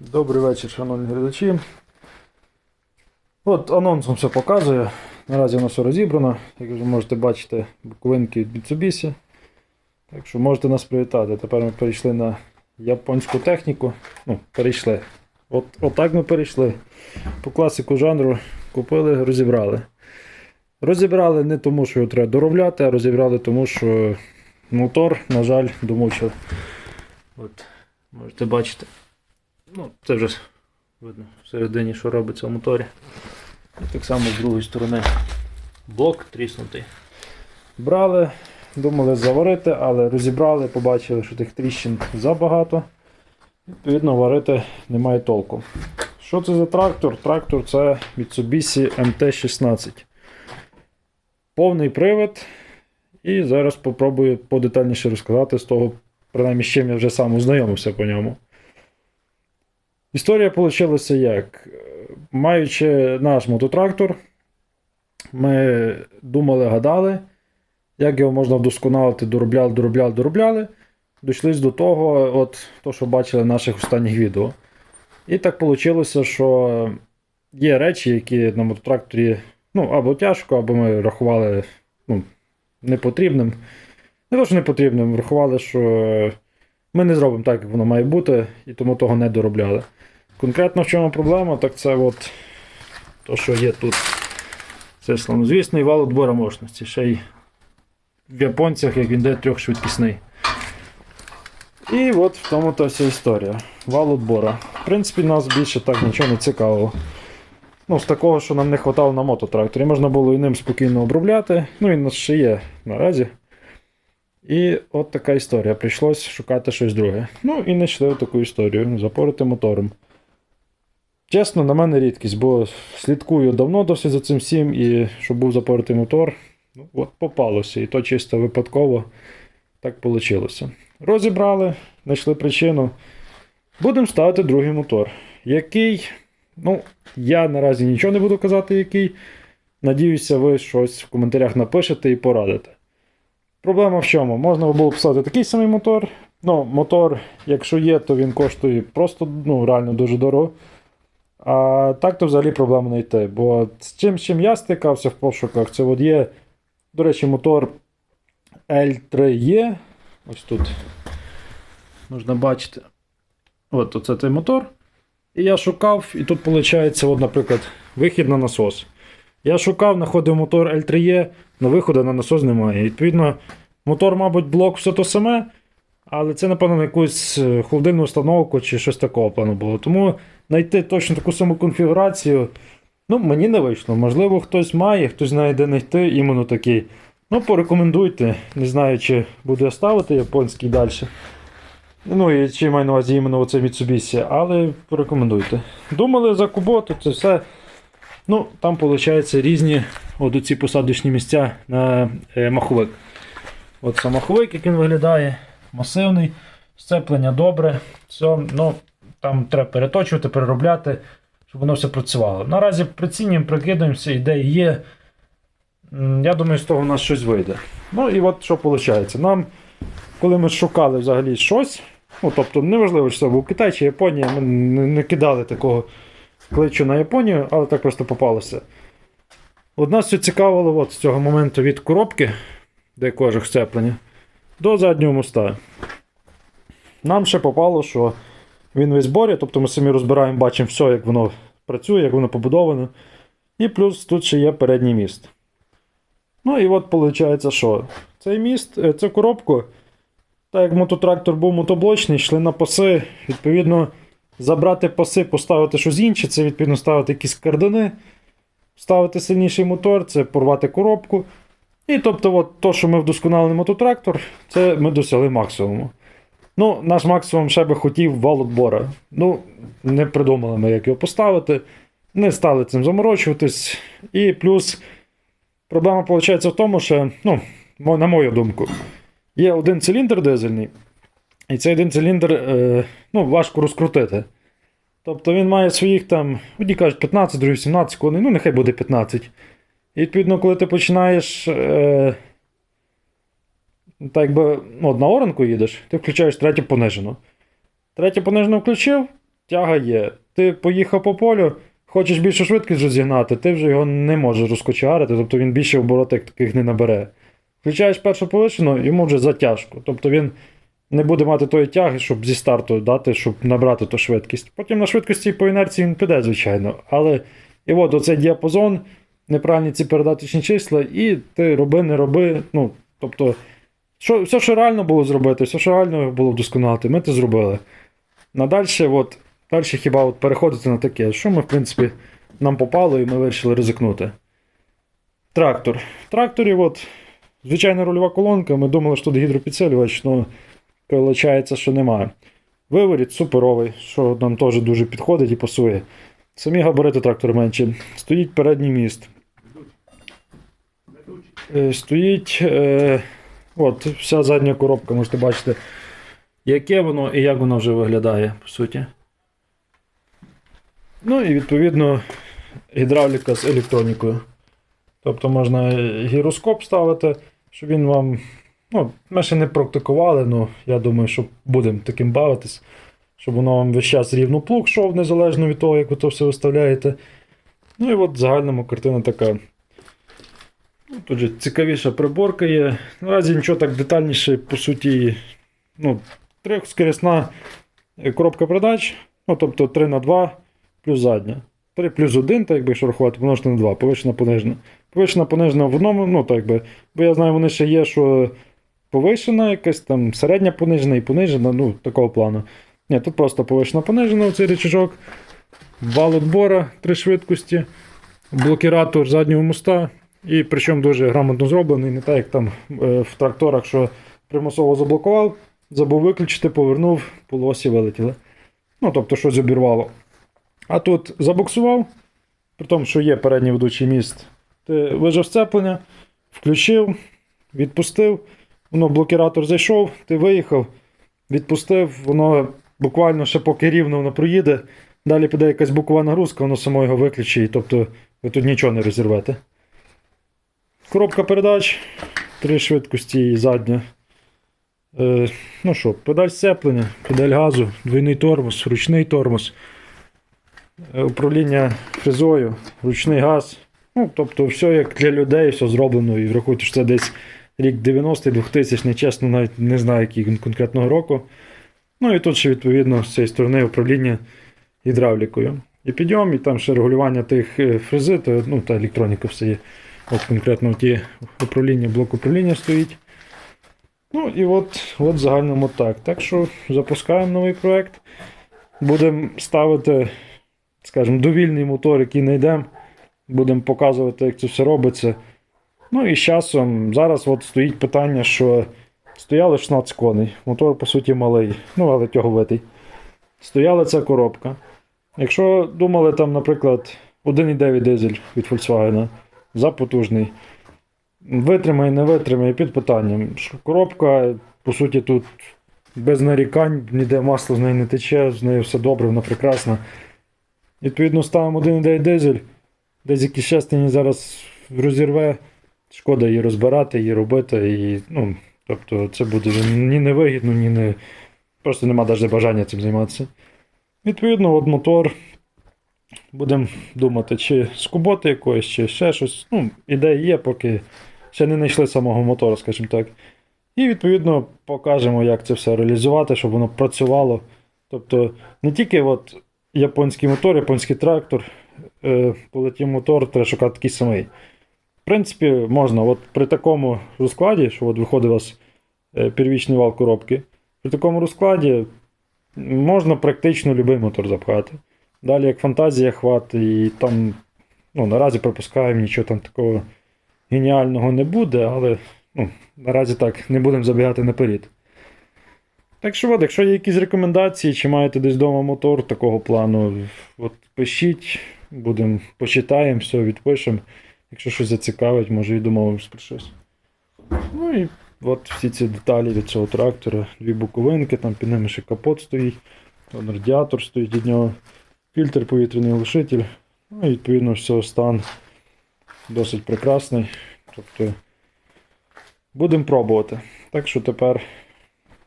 Добрий вечір, шановні глядачі. От анонсом все показує. Наразі воно все розібрано. Як ви можете бачити, буковинки від Mitsubishi. Так що можете нас привітати. Тепер ми перейшли на японську техніку. Ну, перейшли. От, отак ми перейшли. По класику жанру купили, розібрали. Розібрали не тому, що його треба доробляти, а розібрали тому, що мотор, на жаль, домучив. От, можете бачити. Ну, це вже видно всередині, що робиться в моторі. І так само з другої сторони блок тріснутий. Брали, думали заварити, але розібрали, побачили, що тих тріщин забагато. Відповідно, варити немає толку. Що це за трактор? Трактор це Mitsubishi MT-16. Повний привід. І зараз попробую подетальніше розказати з того, принаймні, з чим я вже сам ознайомився по ньому. Історія вийшла як? Маючи наш мототрактор, ми думали, гадали, як його можна вдосконалити, доробляли, доробляли, доробляли. Дійшли до того, от, то, що бачили в наших останніх відео. І так вийшло, що є речі, які на мототракторі ну, або тяжко, або ми рахували ну, непотрібним. Не то, що непотрібним, рахували, що ми не зробимо так, як воно має бути, і тому того не доробляли. Конкретно в чому проблема, так це от то, що є тут. Це славнозвісний вал відбору мощності. Ще й в японцях, як він йде трьохшвидкісний. І от в тому то вся історія. Вал відбора. В принципі, нас більше так нічого не цікавило. Ну, з такого, що нам не вистачало на мототракторі. Можна було і ним спокійно обробляти. Ну, він у нас ще є наразі. І от така історія. Прийшлось шукати щось друге. Ну і знайшли таку історію. Запорити мотором. Чесно, на мене рідкість, бо слідкую давно досить за цим всім, і щоб був запоритий мотор, ну, от попалося. І то чисто випадково так вийшло. Розібрали, знайшли причину. Будемо ставити другий мотор. Який, ну, я наразі нічого не буду казати, який. Надіюся, ви щось в коментарях напишете і порадите. Проблема в чому? Можна було б поставити такий самий мотор. Ну, мотор, якщо є, то він коштує просто ну, реально дуже дорого. А так то взагалі проблема не йти. Бо з чим, з чим я стикався в пошуках, це от є, до речі, мотор L3E. Ось тут можна бачити. От оце цей мотор. І я шукав, і тут виходить, от, наприклад, вихід на насос. Я шукав, знаходив мотор L3E, але виходу на насос немає. Відповідно, мотор, мабуть, блок все то саме, але це, напевно, на якусь е, холодильну установку чи щось такого плану було. Тому знайти точно таку саму конфігурацію. Ну, мені не вийшло. Можливо, хтось має, хтось знає, де знайти іменно такий. Ну, порекомендуйте. Не знаю, чи буду я ставити японський далі. Ну, і чи маю на увазі іменно оце Mitsubishi, але порекомендуйте. Думали за Куботу, це все. Ну, там, виходить, різні от ці посадочні місця на е, маховик. От сам маховик, як він виглядає, масивний, сцеплення добре. Все, ну, там треба переточувати, переробляти, щоб воно все працювало. Наразі прицінюємо, прикидаємося, ідеї є. Я думаю, з того у нас щось вийде. Ну і от що виходить. Нам, коли ми шукали взагалі щось, ну тобто неважливо, чи це був Китай чи Японія, ми не кидали такого кличу на Японію, але так просто попалося. От нас все цікавило от з цього моменту від коробки, де кожух сцеплення, до заднього моста. Нам ще попало, що він весь зборі, тобто ми самі розбираємо, бачимо все, як воно працює, як воно побудоване. І плюс тут ще є передній міст. Ну і от виходить, що цей міст, е, цю коробку, так як мототрактор був мотоблочний, йшли на паси, відповідно, забрати паси, поставити щось інше, це відповідно ставити якісь кардани, ставити сильніший мотор, це порвати коробку. І тобто, от, то, що ми вдосконалили мототрактор, це ми досягли максимуму. Ну, наш максимум ще би хотів вал отбора. Ну, не придумали ми, як його поставити. Не стали цим заморочуватись. І плюс проблема виходить в тому, що, ну, на мою думку, є один циліндр дизельний, і цей один циліндр е, ну, важко розкрутити. Тобто він має своїх там, одні кажуть 15, другі 17 коней, ну нехай буде 15. І відповідно, коли ти починаєш. Е, так якби ну, от на оранку їдеш, ти включаєш третю понижену. Третю понижену включив, тяга є. Ти поїхав по полю, хочеш більшу швидкість розігнати, ти вже його не можеш розкочегарити, тобто він більше оборотів таких не набере. Включаєш першу повишену, йому вже затяжко. Тобто він не буде мати тої тяги, щоб зі старту дати, щоб набрати ту швидкість. Потім на швидкості по інерції він піде, звичайно. Але і от оцей діапазон, неправильні ці передаточні числа, і ти роби, не роби. Ну, тобто, що, все, що реально було зробити, все, що реально було вдосконалити, ми це зробили. Надальше, от, далі хіба от переходити на таке, що ми, в принципі, нам попало і ми вирішили ризикнути. Трактор. В тракторі, от, звичайна рульова колонка, ми думали, що тут гідропідсилювач, але виходить, що немає. Виворіт суперовий, що нам теж дуже підходить і пасує. Самі габарити трактора менші. Стоїть передній міст. Е, Стоїть. Е, от, вся задня коробка, можете бачити, яке воно і як воно вже виглядає, по суті. Ну і відповідно гідравліка з електронікою. Тобто можна гіроскоп ставити, щоб він вам. Ну, ми ще не практикували, але я думаю, що будемо таким бавитись, щоб воно вам весь час рівно плуг йшов, незалежно від того, як ви то все виставляєте. Ну і от в загальному картина така. Ну, Тут же цікавіша приборка є. Наразі нічого так детальніше, по суті, ну, трьохскорісна коробка передач, ну, тобто 3 на 2 плюс задня. 3 плюс 1, так якби якщо рахувати, помножити на 2, повишена понижена. Повишена понижена в одному, ну так би. Бо я знаю, вони ще є, що повишена, якась там середня понижена і понижена, ну, такого плану. Ні, тут просто повишена понижена цей речажок. Вал отбора, три швидкості, блокіратор заднього моста. І причому дуже грамотно зроблений, не так, як там е, в тракторах, що примусово заблокував, забув виключити, повернув, полосі вилетіли. Ну, тобто, щось обірвало. А тут забуксував, при тому, що є передній ведучий міст. Ти вижав сцеплення, включив, відпустив, воно блокіратор зайшов, ти виїхав, відпустив, воно буквально ще поки рівно воно проїде. Далі піде якась бокова нагрузка, воно само його виключить, тобто ви тут нічого не розірвете. Коробка передач, три швидкості і задня. Е, ну що, педаль сцеплення, педаль газу, двійний тормоз, ручний тормоз, е, управління фрезою, ручний газ. Ну, тобто, все як для людей, все зроблено. І врахуйте, що це десь рік 90-й, 2000 чесно, навіть не знаю, який він конкретного року. Ну і тут ще, відповідно, з цієї сторони управління гідравлікою. І підйом, і там ще регулювання тих е, фрези, то, ну, та електроніка все є. От конкретно ті управління, блок управління стоїть. Ну і от, от в загальному так. Так що запускаємо новий проект. Будемо ставити, скажімо, довільний мотор, який знайдемо. Будемо показувати, як це все робиться. Ну і з часом зараз от стоїть питання, що стояли 16 коней. Мотор, по суті, малий, ну, але тяговитий. Стояла ця коробка. Якщо думали, там, наприклад, 1,9 дизель від Volkswagen, запотужний. Витримає, не витримає під питанням. Коробка, по суті, тут без нарікань, ніде масло з неї не тече, з нею все добре, вона прекрасна. Відповідно, ставимо 1,9 дизель, десь якісь частині зараз розірве. Шкода її розбирати, її робити. І, ну, тобто це буде ні невигідно, ні не. Просто нема навіть бажання цим займатися. Відповідно, от мотор. Будемо думати, чи скуботи якоїсь, чи ще щось. Ну, ідеї є, поки ще не знайшли самого мотора, скажімо так. І відповідно покажемо, як це все реалізувати, щоб воно працювало. Тобто не тільки от японський мотор, японський трактор, е, полетів мотор, треба шукати такий самий. Принципі, можна, от при такому розкладі, що от виходить у вас е, первічний вал коробки, при такому розкладі можна практично будь-який мотор запхати. Далі, як фантазія хват, і там ну, наразі пропускаємо, нічого там такого геніального не буде, але ну, наразі так, не будемо забігати наперед. Так що, от, якщо є якісь рекомендації, чи маєте десь вдома мотор такого плану, от пишіть, будемо почитаємо, все, відпишемо. Якщо щось зацікавить, може і домовимось про щось. Ну і от всі ці деталі від цього трактора, дві буковинки, там під ними ще капот стоїть, там радіатор стоїть від нього, фільтр, повітряний глушитель. Ну і відповідно все, стан досить прекрасний. Тобто будемо пробувати. Так що тепер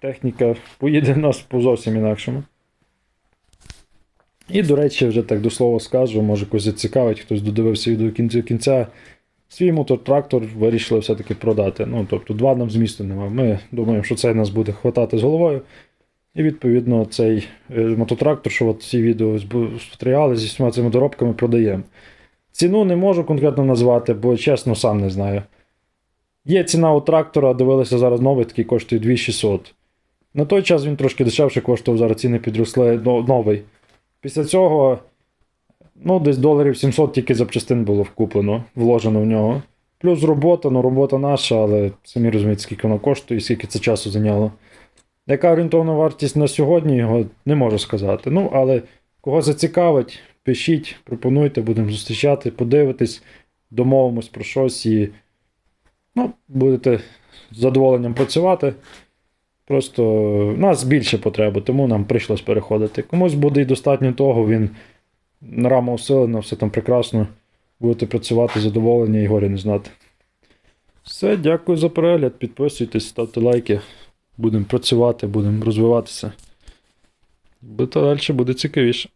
техніка поїде в нас по зовсім інакшому. І, до речі, вже так до слова скажу, може когось зацікавить, хтось додивився відео до кінця. Свій мототрактор вирішили все-таки продати. Ну, тобто, два нам змісту немає. Ми думаємо, що цей нас буде хватати з головою. І відповідно цей е, мототрактор, що от ці відео спостерігали зі всіма цими доробками, продаємо. Ціну не можу конкретно назвати, бо чесно сам не знаю. Є ціна у трактора, дивилися зараз новий, такий коштує 2600. На той час він трошки дешевше коштував, зараз ціни підросли новий. Після цього, ну, десь доларів 700 тільки запчастин було вкуплено, вложено в нього. Плюс робота, ну робота наша, але самі розумієте, скільки вона коштує і скільки це часу зайняло. Яка орієнтовна вартість на сьогодні, його не можу сказати. Ну, але кого зацікавить, пишіть, пропонуйте, будемо зустрічати, подивитись, домовимось про щось і ну, будете з задоволенням працювати. Просто нас більше потреби, тому нам прийшлось переходити. Комусь буде і достатньо того, він рама усилена, все там прекрасно. Будете працювати задоволення і горя не знати. Все, дякую за перегляд. Підписуйтесь, ставте лайки. Будемо працювати, будемо розвиватися. Буде далі буде цікавіше.